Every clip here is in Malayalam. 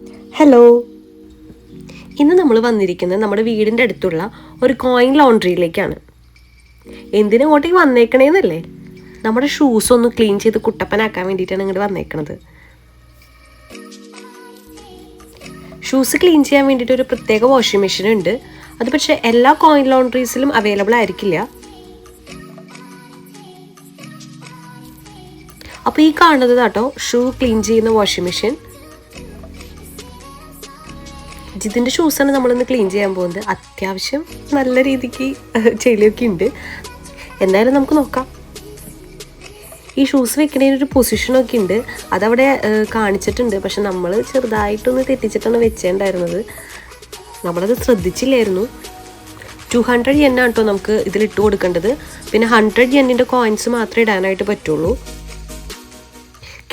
ഹലോ ഇന്ന് നമ്മൾ വന്നിരിക്കുന്നത് നമ്മുടെ വീടിന്റെ അടുത്തുള്ള ഒരു കോയിൻ ലോണ്ട്രിയിലേക്കാണ് എന്തിനു ഇങ്ങോട്ടേക്ക് വന്നേക്കണേന്നല്ലേ? നമ്മുടെ ഷൂസ് ഒന്ന് ക്ലീൻ ചെയ്ത് കുട്ടപ്പനാക്കാൻ വേണ്ടിയിട്ടാണ് ഇങ്ങോട്ട് വന്നേക്കണത്. ഷൂസ് ക്ലീൻ ചെയ്യാൻ വേണ്ടിയിട്ട് ഒരു പ്രത്യേക വാഷിംഗ് മെഷീൻ ഉണ്ട്. അത് പക്ഷേ എല്ലാ കോയിൻ ലോണ്ട്രീസിലും അവൈലബിൾ ആയിരിക്കില്ല. അപ്പോൾ ഈ കാണുന്നത് കേട്ടോ ഷൂ ക്ലീൻ ചെയ്യുന്ന വാഷിംഗ് മെഷീൻ ജിതിന്റെ ഷൂസാണ് നമ്മളിന്ന് ക്ലീൻ ചെയ്യാൻ പോകുന്നത്. അത്യാവശ്യം നല്ല രീതിക്ക് ചെളിയൊക്കെ ഉണ്ട്. എന്തായാലും നമുക്ക് നോക്കാം. ഈ ഷൂസ് വെക്കുന്നതിനൊരു പൊസിഷനൊക്കെ ഉണ്ട്. അതവിടെ കാണിച്ചിട്ടുണ്ട്. പക്ഷെ നമ്മൾ ചെറുതായിട്ടൊന്ന് തെറ്റിച്ചിട്ടാണ് വെച്ചേണ്ടായിരുന്നത്. നമ്മളത് ശ്രദ്ധിച്ചില്ലായിരുന്നു. ടു ഹൺഡ്രഡ് ആണ് കേട്ടോ നമുക്ക് ഇതിലിട്ട് കൊടുക്കേണ്ടത്. പിന്നെ ഹൺഡ്രഡ് യെന്നിന്റെ കോയിൻസ് മാത്രമേ ഇടാനായിട്ട് പറ്റുള്ളൂ.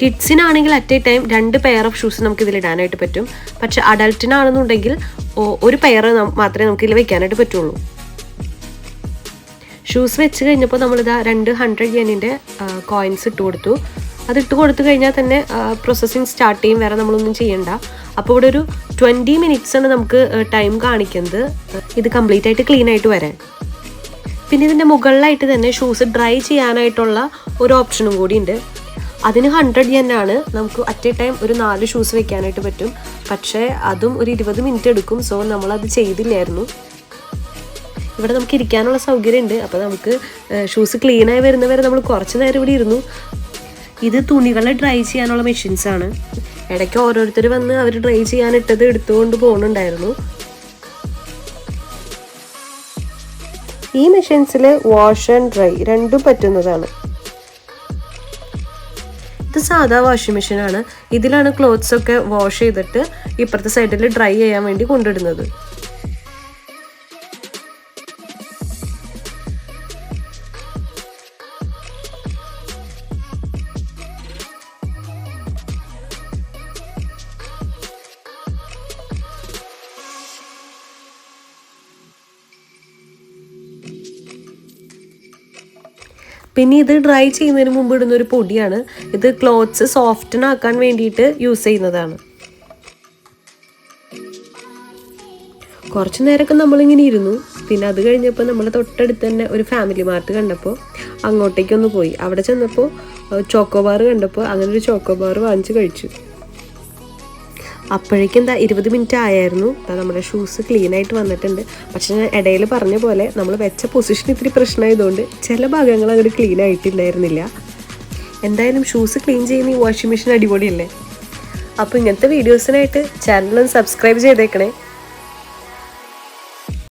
കിഡ്സിനാണെങ്കിൽ അറ്റ് എ ടൈം രണ്ട് പെയർ ഓഫ് ഷൂസ് നമുക്ക് ഇതിൽ ഇടാനായിട്ട് പറ്റും. പക്ഷെ അഡൽട്ടിനാണെന്നുണ്ടെങ്കിൽ ഒ- ഒരു പെയർ മാത്രമേ നമുക്ക് ഇതിൽ വെക്കാനായിട്ട് പറ്റുള്ളൂ. ഷൂസ് വെച്ച് കഴിഞ്ഞപ്പോൾ നമ്മളിതാ രണ്ട് ഹൺഡ്രഡ് യെനിന്റെ കോയിൻസ് ഇട്ട് കൊടുത്തു. അത് ഇട്ട് കൊടുത്തു കഴിഞ്ഞാൽ തന്നെ പ്രോസസ്സിങ് സ്റ്റാർട്ട് ചെയ്യും വേറെ നമ്മളൊന്നും ചെയ്യണ്ട. അപ്പോൾ ഇവിടെ ഒരു ട്വന്റി ആണ് നമുക്ക് ടൈം കാണിക്കുന്നത്. ഇത് കംപ്ലീറ്റ് ആയിട്ട് ക്ലീൻ ആയിട്ട് വരാൻ. പിന്നെ ഇതിന്റെ മുകളിലായിട്ട് തന്നെ ഷൂസ് ഡ്രൈ ചെയ്യാനായിട്ടുള്ള ഒരു ഓപ്ഷനും കൂടി ഉണ്ട്. അതിന് ഹൺഡ്രഡ് ആണ്. നമുക്ക് അറ്റ് എ ടൈം ഒരു നാല് ഷൂസ് വെക്കാനായിട്ട് പറ്റും. പക്ഷേ അതും ഒരു ഇരുപത് മിനിറ്റ് എടുക്കും. സോ നമ്മളത് ചെയ്തില്ലായിരുന്നു. ഇവിടെ നമുക്ക് ഇരിക്കാനുള്ള സൗകര്യമുണ്ട്. അപ്പോൾ നമുക്ക് ഷൂസ് ക്ലീനായി വരുന്നവരെ നമ്മൾ കുറച്ച് നേരം ഇവിടെ ഇരുന്നു. ഇത് തുണികളെ ഡ്രൈ ചെയ്യാനുള്ള മെഷീൻസ് ആണ്. ഇടയ്ക്ക് ഓരോരുത്തർ വന്ന് അവർ ഡ്രൈ ചെയ്യാനിട്ടത് എടുത്തുകൊണ്ട് പോകുന്നുണ്ടായിരുന്നു ഈ മെഷീൻസിൽ വാഷ് ആൻഡ് ഡ്രൈ രണ്ടും പറ്റുന്നതാണ്. ഇത് സാധാ വാഷിംഗ് മെഷീനാണ് ഇതിലാണ് ക്ലോത്ത്സ് ഒക്കെ വാഷ് ചെയ്തിട്ട് ഇപ്പുറത്തെ സൈഡിൽ ഡ്രൈ ചെയ്യാൻ വേണ്ടി കൊണ്ടിടുന്നത് പിന്നെ ഇത് ഡ്രൈ ചെയ്യുന്നതിന് മുമ്പ് ഇടുന്ന ഒരു പൊടിയാണ്. ഇത് ക്ലോത്ത്സ് സോഫ്റ്റൻ ആക്കാൻ വേണ്ടിയിട്ട് യൂസ് ചെയ്യുന്നതാണ്. കുറച്ച് നേരമൊക്കെ നമ്മളിങ്ങനെ ഇരുന്നു. പിന്നെ അത് കഴിഞ്ഞപ്പോൾ നമ്മൾ തൊട്ടടുത്ത് തന്നെ ഒരു ഫാമിലി മാർട്ട് കണ്ടപ്പോൾ അങ്ങോട്ടേക്കൊന്ന് പോയി. അവിടെ ചെന്നപ്പോൾ ചോക്കോബാർ കണ്ടപ്പോൾ അങ്ങനെ ഒരു ചോക്കോബാർ വാങ്ങിച്ച് കഴിച്ചു. അപ്പോഴേക്കും എന്താ ഇരുപത് മിനിറ്റ് ആയായിരുന്നു. നമ്മുടെ ഷൂസ് ക്ലീൻ ആയിട്ട് വന്നിട്ടുണ്ട്. പക്ഷെ ഞാൻ ഇടയിൽ പറഞ്ഞ പോലെ നമ്മൾ വെച്ച പൊസിഷൻ ഇത്തിരി പ്രശ്നമായതുകൊണ്ട് ചില ഭാഗങ്ങൾ അങ്ങോട്ട് ക്ലീൻ ആയിട്ടുണ്ടായിരുന്നില്ല. എന്തായാലും ഷൂസ് ക്ലീൻ ചെയ്യുന്ന ഈ വാഷിംഗ് മെഷീൻ അടിപൊളിയല്ലേ? അപ്പോൾ ഇങ്ങനത്തെ വീഡിയോസിനായിട്ട് ഒന്ന് സബ്സ്ക്രൈബ് ചെയ്തേക്കണേ.